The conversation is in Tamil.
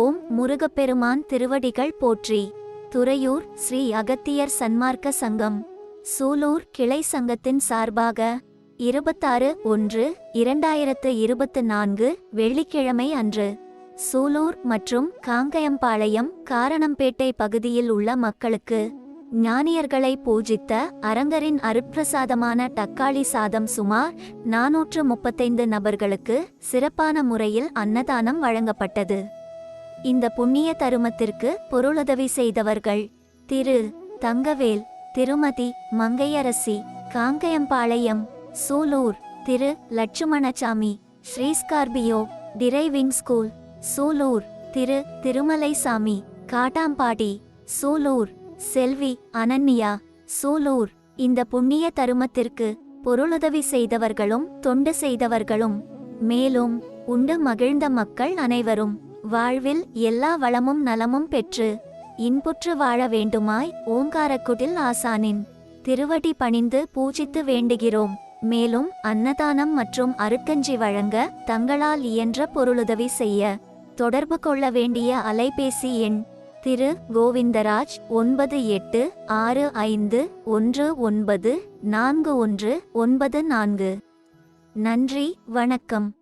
ஓம் முருகப்பெருமான் திருவடிகள் போற்றி. துறையூர் ஸ்ரீ அகத்தியர் சன்மார்க்க சங்கம். சூலூர் கிளை சங்கத்தின் சார்பாக இருபத்தாறு ஒன்று இரண்டாயிரத்து இருபத்து நான்கு வெள்ளிக்கிழமை அன்று. சூலூர் மற்றும் காங்கயம்பாளையம் காரணம்பேட்டை பகுதியில் உள்ள மக்களுக்கு ஞானியர்களை பூஜித்த அரங்கரின் அருட்பிரசாதமான தக்காளி சாதம் சுமார் நாநூற்று முப்பத்தைந்து நபர்களுக்கு சிறப்பான முறையில் அன்னதானம் வழங்கப்பட்டது. இந்த புண்ணிய தருமத்திற்கு பொருளுதவி செய்தவர்கள். திரு. தங்கவேல் திருமதி. மங்கையரசி காங்கயம்பாளையம் சூலூர். திரு. Lakshmanasamy Sri Scorpio driving school Sulur. திரு. திருமலைசாமி காட்டாம்பாடி சூலூர். செல்வி அனன்யா சூலூர். இந்த புண்ணிய தருமத்திற்கு பொருளுதவி செய்தவர்களும் தொண்டு செய்தவர்களும். மேலும் உண்டு மகிழ்ந்த மக்கள் அனைவரும். வாழ்வில் எல்லா வளமும் நலமும் பெற்று இன்புற்று வாழ வேண்டுமாய் ஓங்காரக்குடில் ஆசானின் திருவடி பணிந்து பூஜித்து வேண்டுகிறோம். மேலும் அன்னதானம் மற்றும் அருட்கஞ்சி வழங்க தங்களால் இயன்ற பொருளுதவி செய்ய தொடர்பு கொள்ள வேண்டிய அலைபேசி எண் திரு கோவிந்தராஜ் ஒன்பது எட்டு ஆறு ஐந்து ஒன்று ஒன்பது நான்கு ஒன்று ஒன்பது நான்கு. நன்றி வணக்கம்.